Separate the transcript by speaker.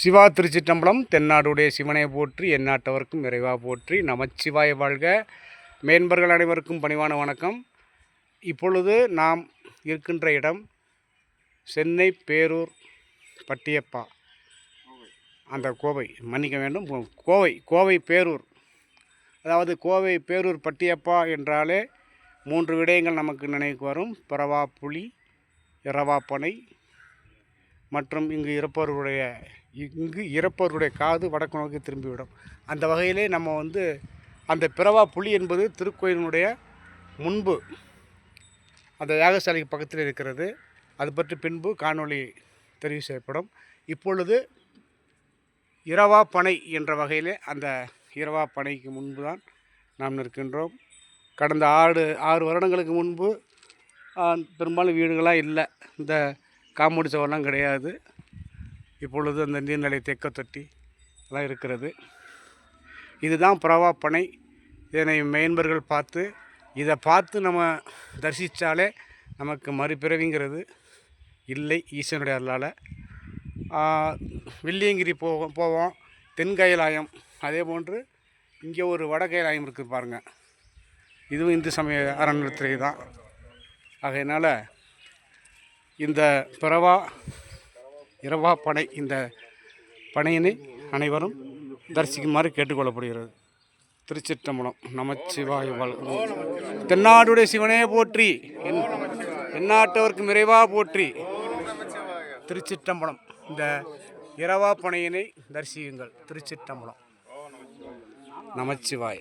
Speaker 1: சிவா திருச்சிட்டம்பலம் தென்னாடுடைய சிவனை போற்றி எந்நாட்டவர்க்கும் இறைவா போற்றி நமச்சிவாய வாழ்க. மேன்பர்கள் அனைவருக்கும் பணிவான வணக்கம். இப்பொழுது நாம் இருக்கின்ற இடம் சென்னை பேரூர் பட்டியப்பா. அந்த கோவை மன்னிக்க வேண்டும் கோவை கோவை பேரூர். அதாவது கோவை பேரூர் பட்டியப்பா என்றாலே மூன்று விடயங்கள் நமக்கு நினைவுக்கு வரும். பரவா புலி இரவாப்பனை பனை மற்றும் இங்கு இருப்பவர்களுடைய இங்கு இறப்பவருடைய காது வடக்கு நோக்கி திரும்பிவிடும். அந்த வகையிலே நம்ம வந்து அந்த பிறவா புலி என்பது திருக்கோயிலினுடைய முன்பு அந்த யாகசாலைக்கு பக்கத்தில் இருக்கிறது. அது பற்றி பின்பு காணொளி தெரிவு செய்யப்படும். இப்பொழுது இரவா பனை என்ற வகையிலே அந்த இரவா பனைக்கு முன்பு தான் நாம் நிற்கின்றோம். கடந்த ஆறு ஆறு வருடங்களுக்கு முன்பு பெரும்பாலும் வீடுகளாக இல்லை. இந்த காம்பவுண்ட் சவரெலாம் கிடையாது. இப்பொழுது அந்த நீர்நிலை தெக்க தொட்டி எல்லாம் இருக்கிறது. இதுதான் பிரவா பனை. இதனை மேன்பர்கள் பார்த்து இதை பார்த்து நம்ம தரிசித்தாலே நமக்கு மறுபிறவிங்கிறது இல்லை ஈசனுடைய அருளால். வில்லியங்கிரி போவோம் போவோம் தென்கயலாயம் அதே போன்று இங்கே ஒரு வடகயலாயம் இருக்குது பாருங்கள் இதுவும் இந்து சமய அறநிலையத்துறை தான் ஆகையினால் இந்த பிறவா இரவா பனை இந்த பனையினை அனைவரும் தரிசிக்குமாறு கேட்டுக்கொள்ளப்படுகிறது. திருச்சிற்றம்பலம் நமச்சிவாய வாழ்க தென்னாடுடைய சிவனே போற்றி. என் நிறைவாக போற்றி. திருச்சிற்றம்பலம் இந்த இரவா பனையினை தரிசியுங்கள். திருச்சிற்றம்பலம் நமச்சிவாய.